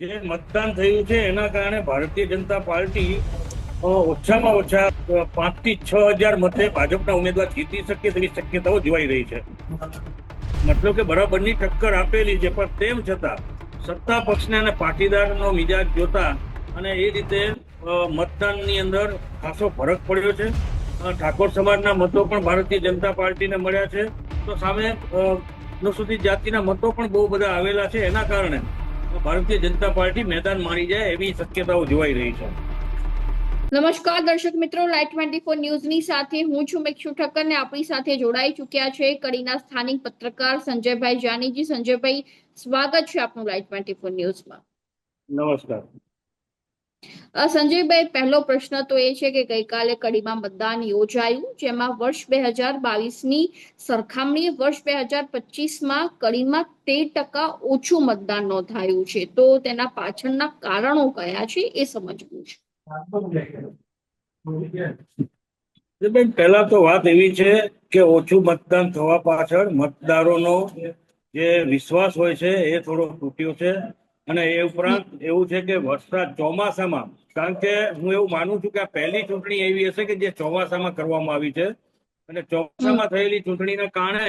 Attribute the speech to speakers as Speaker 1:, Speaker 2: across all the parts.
Speaker 1: જે મતદાન થયું છે એના કારણે ભારતીય જનતા પાર્ટી ઓછામાં ઓછા પાંચથી છ હજાર મતે ભાજપના ઉમેદવાર જીતી શકે તેવી શક્યતાઓ જોવાઈ રહી છે. મતલબ કે બરાબરની ટક્કર આપેલી છે પણ તેમ છતાં સત્તા પક્ષને અને પાટીદારનો મિજાજ જોતા અને એ રીતે મતદાનની અંદર ખાસો ફરક પડ્યો છે. ઠાકોર સમાજના મતો પણ ભારતીય જનતા પાર્ટીને મળ્યા છે. તો સામે અ, અનુસૂચિત જાતિના મતો પણ બહુ બધા આવેલા છે એના કારણે ભારતીય જનતા પાર્ટી મેદાન મારી જાય એવી શક્યતાઓ જોવાઈ રહી છે.
Speaker 2: નમસ્કાર દર્શક મિત્રો લાઈટ ટ્વેન્ટી ફોર ન્યૂઝની સાથે હું છું મેક્ષુ ઠક્કર ને આપણી સાથે જોડાઈ ચુક્યા છે કડીના સ્થાનિક પત્રકાર સંજયભાઈ જાનીજી. સંજયભાઈ સ્વાગત છે આપનું લાઈટ ટ્વેન્ટી ફોર ન્યૂઝમાં.
Speaker 1: નમસ્કાર.
Speaker 2: સંજયભાઈ, પહેલો પ્રશ્ન તો એ છે કે ગઈકાલે કડીમાં મતદાન યોજાયું, જેમાં વર્ષ બે હજાર બાવીસની સરખામણીએ વર્ષ બે હજાર પચીસમાં કડીમાં તેર ટકા ઓછું મતદાન નોંધાયું છે. તો તેના પાછળના કારણો કયા છે એ સમજવું છે.
Speaker 1: બેન પહેલા તો વાત એવી છે કે ઓછું મતદાન થવા પાછળ મતદારોનો જે વિશ્વાસ હોય છે એ થોડો તૂટ્યો છે. અને એ ઉપરાંત એવું છે કે વરસાદ ચોમાસામાં કારણ કે હું એવું માનું છું કે આ પહેલી ચૂંટણી એવી હશે કે જે ચોમાસામાં કરવામાં આવી છે. અને ચોમાસામાં થયેલી ચૂંટણીના કારણે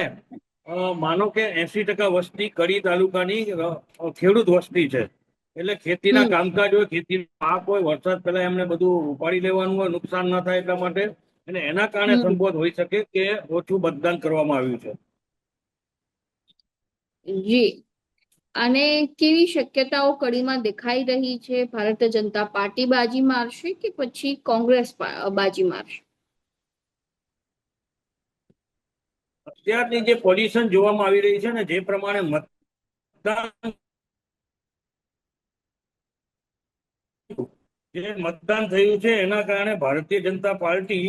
Speaker 1: માનો કે એસી ટકા વસ્તી કડી તાલુકાની ખેડૂત વસ્તી છે. એટલે ખેતીના કામકાજ હોય ખેતી પાક હોય વરસાદ પહેલા એમને બધું ઉપાડી લેવાનું હોય નુકસાન ના થાય એટલા માટે. અને એના કારણે સંબોધ હોઈ શકે કે ઓછું મતદાન કરવામાં આવ્યું છે.
Speaker 2: જી. અને કેવી શક્યતાઓ કડીમાં દેખાઈ રહી છે? ભારતીય જનતા પાર્ટી બાજી મારશે કે પછી કોંગ્રેસ બાજી મારશે?
Speaker 1: અત્યારની જે પોઝિશન જોવામાં આવી રહી છે ને, જે પ્રમાણે મતદાન જે મતદાન થયું છે, એના કારણે ભારતીય જનતા પાર્ટી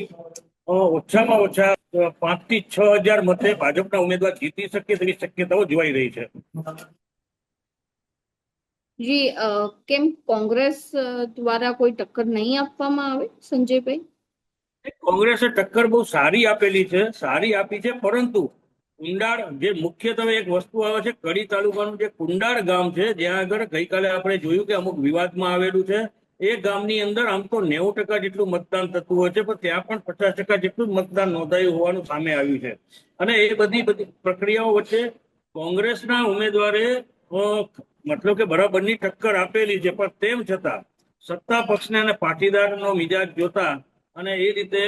Speaker 1: ઓછામાં ઓછા પાંચથી છ હજાર મતે ભાજપના ઉમેદવાર જીતી શકે તેવી શક્યતાઓ જોવાઈ રહી છે.
Speaker 2: જી કેમ કોંગ્રેસ દ્વારા કોઈ ટક્કર નહીં આપવામાં આવે, સંજયભાઈ?
Speaker 1: કોંગ્રેસે ટક્કર બહુ સારી આપેલી છે, સારી આપી છે, પરંતુ કુંડાળ જે મુખ્યત્વે એક વસ્તુ આવે છે, કડી તાલુકાનું જે કુંડાળ ગામ છે, જ્યાં આગળ ગઈકાલે આપણે જોયું કે અમુક વિવાદમાં આવેલું છે, એ ગામની અંદર આમ તો નેવું ટકા જેટલું મતદાન થતું હોય છે, પણ ત્યાં પણ પચાસ ટકા જેટલું મતદાન નોંધાયું હોવાનું સામે આવ્યું છે. અને એ બધી બધી પ્રક્રિયાઓ વચ્ચે કોંગ્રેસના ઉમેદવારે મતલબ કે બરાબરની ટક્કર આપેલી છે, પણ તેમ છતાં સત્તા પક્ષને અને પાટીદારનો મિજાજ જોતા અને એ રીતે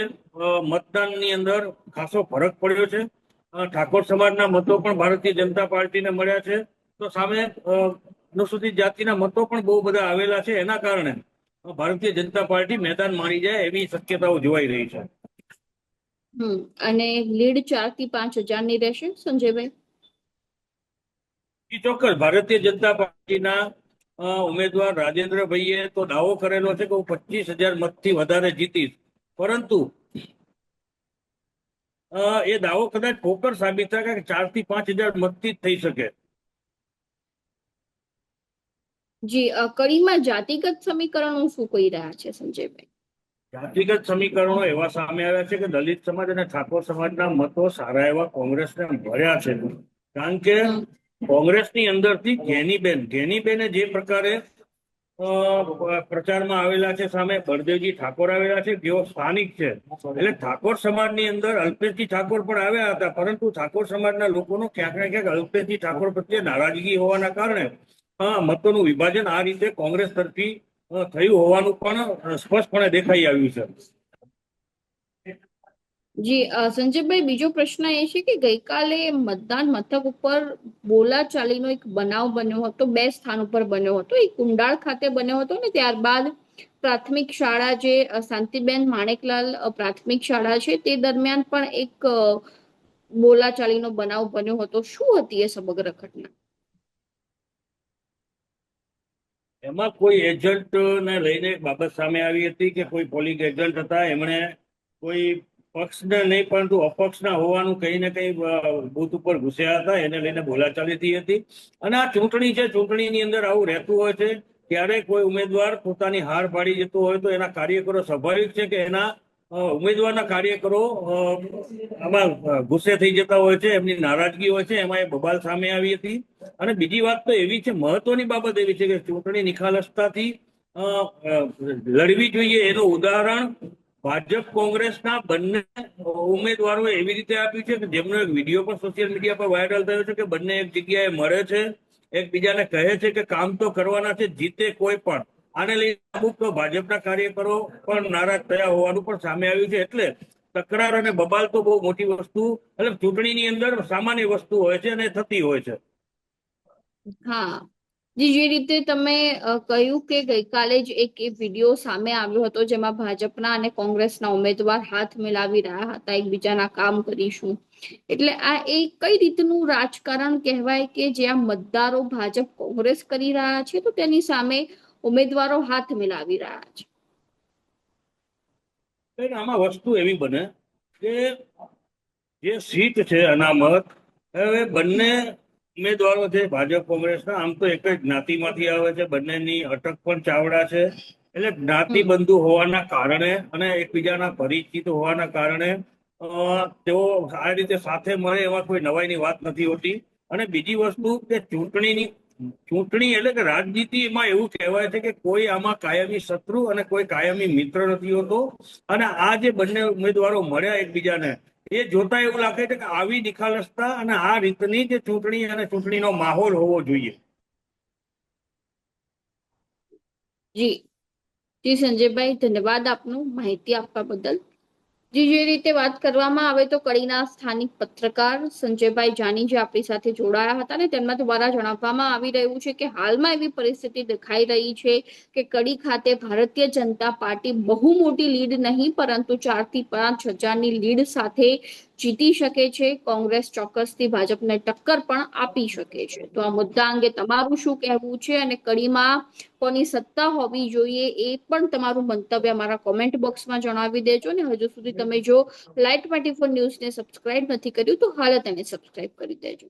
Speaker 1: મતદાનની અંદર ખાસો ફરક પડ્યો છે. ઠાકોર સમાજના મતો પણ ભારતીય જનતા પાર્ટીને મળ્યા છે. તો સામે અનુસૂચિત જાતિના મતો પણ બહુ બધા આવેલા છે. એના કારણે ભારતીય જનતા પાર્ટી મેદાન મારી જાય એવી શક્યતાઓ જોવાઈ રહી છે.
Speaker 2: અને લીડ ચારથી પાંચ હજારની રહેશે, સંજયભાઈ?
Speaker 1: ચોક્કસ ભારતીય જનતા પાર્ટીના ઉમેદવાર રાજેન્દ્રભાઈએ તો દાવો કરેલો છે કે હું પચીસ હજાર મતથી વધારે જીતીશ. પરંતુ એ દાવો કદાચ પોકર સાબિત થાય કે ચારથી પાંચ હજાર મતથી જ થઈ શકે.
Speaker 2: જી કડીમાં જાતિગત સમીકરણો શું કહી રહ્યા છે સંજયભાઈ?
Speaker 1: જાતિગત સમીકરણો એવા સામે આવ્યા છે કે દલિત સમાજ અને ઠાકોર સમાજના મતો સારા એવા કોંગ્રેસને ભર્યા છે. કારણ કે. કોંગ્રેસની અંદરથી ઘેનીબેન, ઘેનીબેને જે પ્રકારે પ્રચારમાં આવેલા છે, સામે બળદેવજી ઠાકોર આવેલા છે, જેઓ સ્થાનિક છે. એટલે ઠાકોર સમાજની અંદર અલ્પેશજી ઠાકોર પણ આવ્યા હતા, પરંતુ ઠાકોર સમાજના લોકોનો ક્યાંક ને ક્યાંક અલ્પેશજી ઠાકોર પ્રત્યે નારાજગી હોવાના કારણે મતોનું વિભાજન આ રીતે કોંગ્રેસ તરફી થયું હોવાનું પણ સ્પષ્ટપણે દેખાઈ આવ્યું છે.
Speaker 2: જી સંજયભાઈ, બીજો પ્રશ્ન એ છે કે ગઈકાલે મતદાન મથક ઉપર બોલાચાલીનો એક બનાવ બન્યો હતો, બે સ્થાન ઉપર બન્યો હતો. એક કુંડાળ ખાતે બન્યો હતો ને ત્યારબાદ પ્રાથમિક શાળા જે શાંતિબેન માણેકલાલ પ્રાથમિક શાળા છે, તે દરમિયાન પણ એક બોલાચાલીનો બનાવ બન્યો હતો. શું હતી એ સમગ્ર ઘટના?
Speaker 1: એમાં કોઈ એજન્ટ ને લઈને બાબત સામે આવી હતી કે કોઈ પોલિંગ એજન્ટ હતા? એમણે કોઈ પક્ષને નહીં, પરંતુ અપક્ષના હોવાનું કંઈ ને કંઈ બૂથ ઉપર ઘૂસ્યા હતા. એને લઈને બોલાચાલી થઈ હતી. અને આ ચૂંટણી છે, ચૂંટણીની અંદર આવું રહેતું હોય છે. ત્યારે કોઈ ઉમેદવાર પોતાની હાર પાડી જતો હોય તો એના કાર્યકરો સ્વાભાવિક છે કે એના ઉમેદવારના કાર્યકરો આમાં ગુસ્સે થઈ જતા હોય છે, એમની નારાજગી હોય છે, એમાં એ બબાલ સામે આવી હતી. અને બીજી વાત તો એવી છે, મહત્વની બાબત એવી છે કે ચૂંટણી નિખાલસતાથી લડવી જોઈએ એનું ઉદાહરણ ભાજપ કોંગ્રેસના બંને ઉમેદવારો એવી રીતે આપ્યું છે કે જેમનો એક વીડિયો પણ સોશિયલ મીડિયા પર વાયરલ થયો છે કે બંને એક જગ્યાએ મળે છે, એકબીજાને કહે છે કે કામ તો કરવાના છે, જીતે કોઈ પણ. આને લઈને અમુક તો ભાજપના કાર્યકરો પણ નારાજ થયા હોવાનું પણ સામે આવ્યું છે. એટલે તકરાર અને બબાલ તો બહુ મોટી વસ્તુ, એટલે ચૂંટણીની અંદર સામાન્ય વસ્તુ હોય છે અને થતી હોય છે.
Speaker 2: હા. જી રીતે તમે કહ્યું કે ગઈકાલે જ એક વીડિયો સામે આવ્યો હતો, જેમાં ભાજપના અને કોંગ્રેસના ઉમેદવાર હાથ મિલાવી રહ્યા હતા, એકબીજાના કામ કરીશું. એટલે આ એ કઈ રીતનું રાજકારણ કહેવાય કે જ્યાં મતદારો ભાજપ કોંગ્રેસ કરી રહ્યા છે, તો તેની સામે ઉમેદવારો હાથ મિલાવી રહ્યા છે?
Speaker 1: આમાં વસ્તુ એવી બને કે જે સીટ છે અનામત, હવે બંને ઉમેદવારો છે ભાજપ, કોંગ્રેસના, આમ તો એક જ જ્ઞાતિમાંથી આવે છે. બંનેની અટક પણ ચાવડા છે. એટલે જ્ઞાતિ બંધુ હોવાના કારણે અને એકબીજાના પરિચિત હોવાના કારણે તેઓ આ રીતે સાથે મળે એમાં કોઈ નવાઈની વાત નથી હોતી. અને બીજી વસ્તુ કે ચૂંટણીની, ચૂંટણી એટલે કે રાજનીતિમાં એવું કહેવાય છે કે કોઈ આમાં કાયમી શત્રુ અને કોઈ કાયમી મિત્ર નથી હોતો. અને આ જે બંને ઉમેદવારો મળ્યા એકબીજાને એ જોતા એવું લાગે છે કે આવી નિખાલસતા અને આ રીતની જે ચૂંટણી અને ચૂંટણીનો માહોલ હોવો જોઈએ.
Speaker 2: જી. જી સંજયભાઈ, ધન્યવાદ આપનું માહિતી આપવા બદલ. જી રીતે વાત કરવામાં આવે તો કડીના સ્થાનિક પત્રકાર સંજયભાઈ જાની જે આપણી સાથે જોડાયા હતા ને તેમના દ્વારા જણાવવામાં આવી રહ્યું છે કે હાલમાં એવી પરિસ્થિતિ દેખાઈ રહી છે કે કડી ખાતે ભારતીય જનતા પાર્ટી બહુ મોટી લીડ નહીં, પરંતુ ચારથી પાંચ હજારની લીડ સાથે જીતી શકે છે, કોંગ્રેસ ચોક્કસથી ભાજપને ટક્કર પણ આપી શકે છે. તો આ મુદ્દા અંગે તમારું શું કહેવું છે અને કડીમાં કોની સત્તા હોવી જોઈએ એ પણ તમારું મંતવ્ય અમારા કોમેન્ટ બોક્સમાં જણાવી દેજો અને હજુ સુધી તમે જો લાઈટ ટ્વેન્ટી ફોર ન્યૂઝને સબસ્ક્રાઇબ નથી કર્યું તો હાલ તેને સબસ્ક્રાઇબ કરી દેજો.